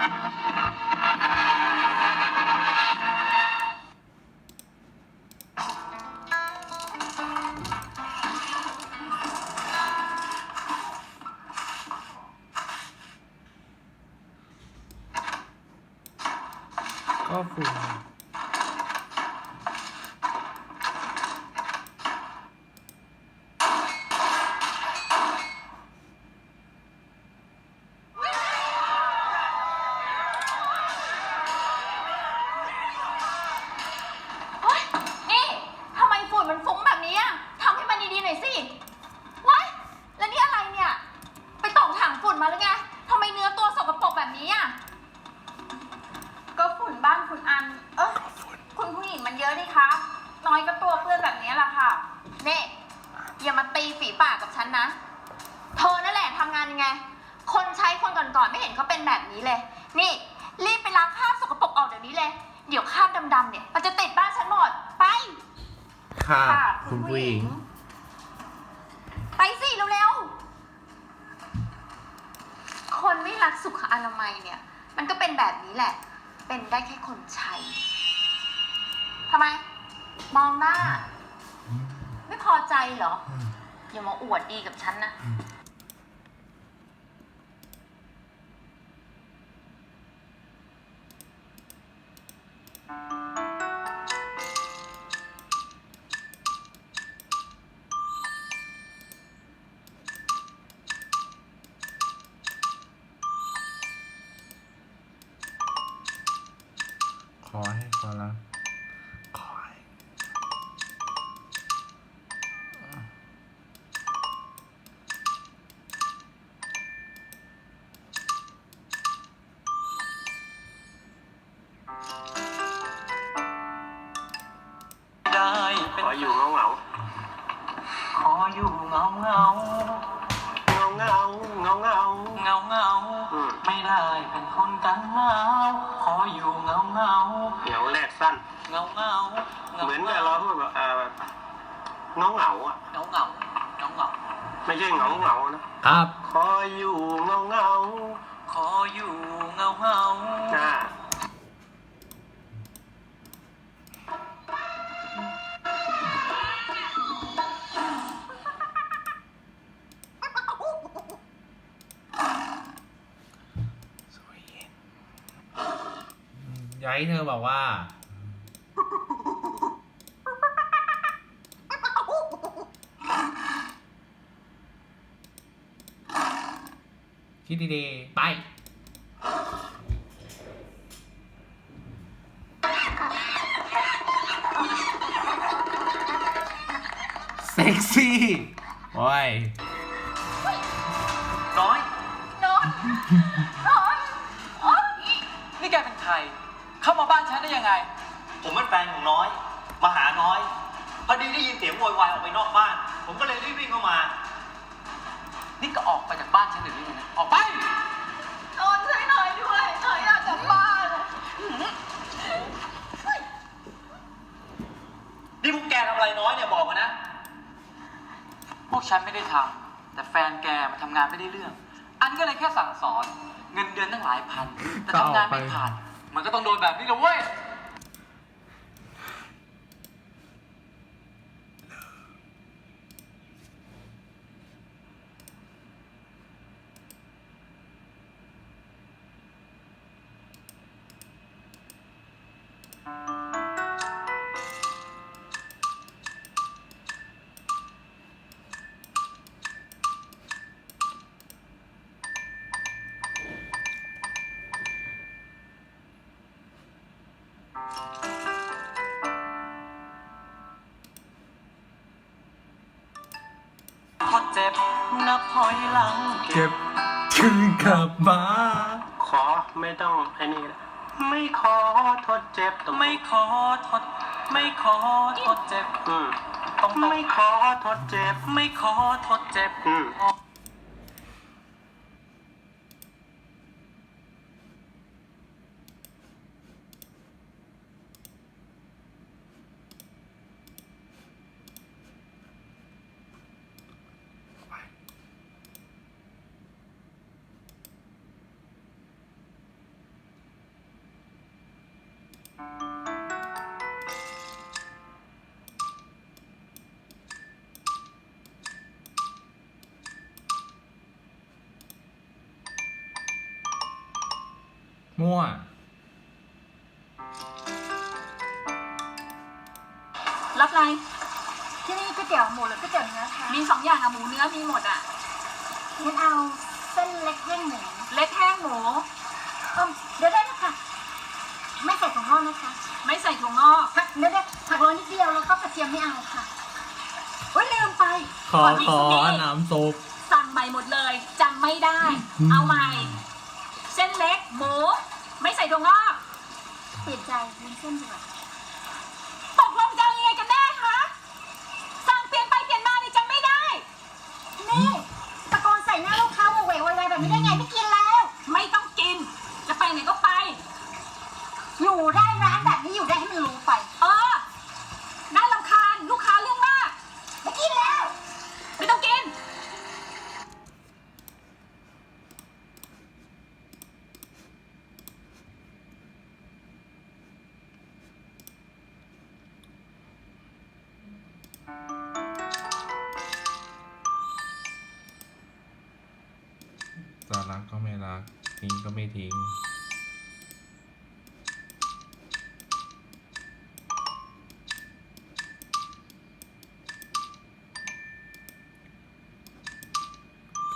ก็ฝุ่ อะดิคะ น้อยก็ตัวเปื้อนแบบนี้แหละค่ะนี่อย่ามาตีฝีปากกับฉันนะ เธอนั่นแหละทำงานยังไง คนใช้คนก่อนๆไม่เห็นเขาเป็นแบบนี้เลย นี่ รีบไปล้างคราบสกปรกออกเดี๋ยวนี้เลย เดี๋ยวคราบดำๆเนี่ย มันจะติดบ้านฉันหมด ไป ค่ะค่ะคุณผู้หญิง ไปสิเร็วๆ คนไม่รักสุขอนามัยเนี่ย มันก็เป็นแบบนี้แหละ เป็นได้แค่คนใช้ ทำไม มองหน้า ไม่พอใจเหรอ อย่ามาอวดดีกับฉันนะข ออยู่เงาเงาขออยู่เงาเงาเงาเงาเงาเงาเงาเงาอืมไม่ได้เป็นคนกันหนาวขออยู่เงาเงาเหงาแรกสั้นเงาเงาเหมือนกับเราพูดแบบเออเงาเงาอะเงาเงาเงาเงาไม่ใช่เหงาเหงานะครับ ขออยู่เงาเงาขออยู่เงาเงาอ่า เธอบอกว่า คิดดีๆ ไปเซ็กซี่โอ้ยน้อย น้อย น้อยโอ๊ยนี่แกเป็นใคร เข้ามาบ้านฉันได้ยังไง ผมเป็นแฟนของน้อย มาหาน้อย พอดีได้ยินเสียงโวยวายออกไปนอกบ้าน ผมก็เลยรีบวิ่งเข้ามา นี่ก็ออกไปจากบ้านฉันเดี๋ยวนี้เลยนะออกไป นอนช่วยหน่อยด้วยหน่อยอยากกลับบ้านอะนี่พวกแกทำอะไรน้อยเนี่ยบอกมานะ พวกฉันไม่ได้ทำแต่แฟนแกมันทำงานไม่ได้เรื่อง อันก็เลยแค่สั่งสอน เงินเดือนตั้งหลายพัน แต่ทำงานไม่ผ่าน มันก็ต้องโดนแบบนี้เละเว้ย พอเจ็บนับถอยหลังเก็บคืนกลับมาขอไม่ต้องไอ้นี่ละไม่ขอทดเจ็บตรงไม่ขอทด ไม่ขอทดเจ็บอืมต้องต้องไม่ขอทดเจ็บ ไม่ขอทดเจ็บอืม มั่ว รับอะไร ที่นี่ก๋วยเตี๋ยวหมูหรือก๋วยเตี๋ยวเนื้อคะมีสองอย่างอะหมูเนื้อมีหมดอะงั้นเอาเส้นเล็กแห้งหมูเล็กแห้งหมูเอิ่มเดี๋ยวได้นะคะ ไม่ใส่ถั่วงอกนะคะ ไม่ใส่ถั่วงอกผักเดี๋ยวได้ผักโรยนิดเดียวแล้วก็กระเทียมไม่เอาค่ะโอ้ยลืมไปขอก่อนที่ขอจะมีน้ำซุป สั่งใหม่หมดเลยจำไม่ได้อืมเอาใหม่ เส้นเล็กหมู ไม่ใส่ถั่วงอกเปลี่ยนใจมันเส้นดีกว่าตกลงจะเอายังไงกันแน่คะสั่งเปลี่ยนไปเปลี่ยนมานี่จำไม่ได้ นี่ตะโกนใส่หน้าลูกค้าโวเวกโวยวายแบบนี้ได้ไงไม่กินแล้วไม่ รักก็ไม่รัก ทิ้งก็ไม่ทิ้ง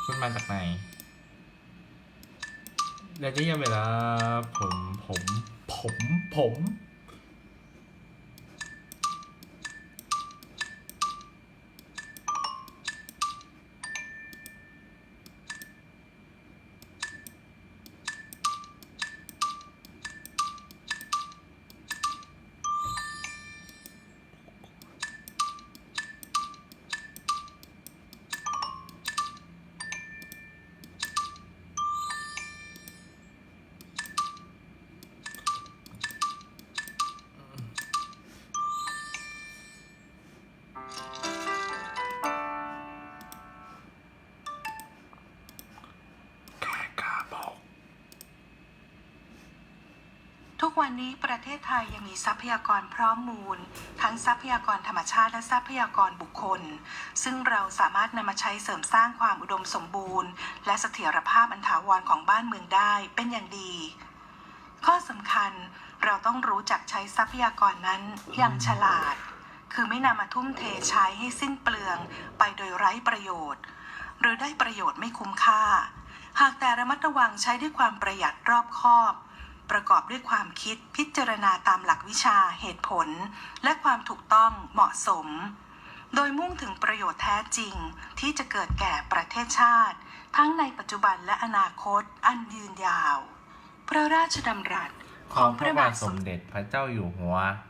คุณมาจากไหนระยะเวลาผมผม ผม ผม กวันนี้ประเทศไทยยังมีทรัพยากรพร้อมมูล ทั้งทรัพยากรธรรมชาติและทรัพยากรบุคคล ซึ่งเราสามารถนำมาใช้เสริมสร้างความอุดมสมบูรณ์ และเสถียรภาพอันถาวรของบ้านเมืองได้เป็นอย่างดี ข้อสำคัญเราต้องรู้จักใช้ทรัพยากรนั้นอย่างฉลาด คือไม่นำมาทุ่มเทใช้ให้สิ้นเปลืองไปโดยไร้ประโยชน์ หรือได้ประโยชน์ไม่คุ้มค่า หากแต่ระมัดระวังใช้ด้วยความประหยัดรอบคอบ ประกอบด้วยความคิดพิจารณาตามหลักวิชาเหตุผล และความถูกต้องเหมาะสม โดยมุ่งถึงประโยชน์แท้จริงที่จะเกิดแก่ประเทศชาติ ทั้งในปัจจุบันและอนาคตอันยืนยาว พระราชดำรัสของพระบาทสมเด็จพระเจ้าอยู่หัว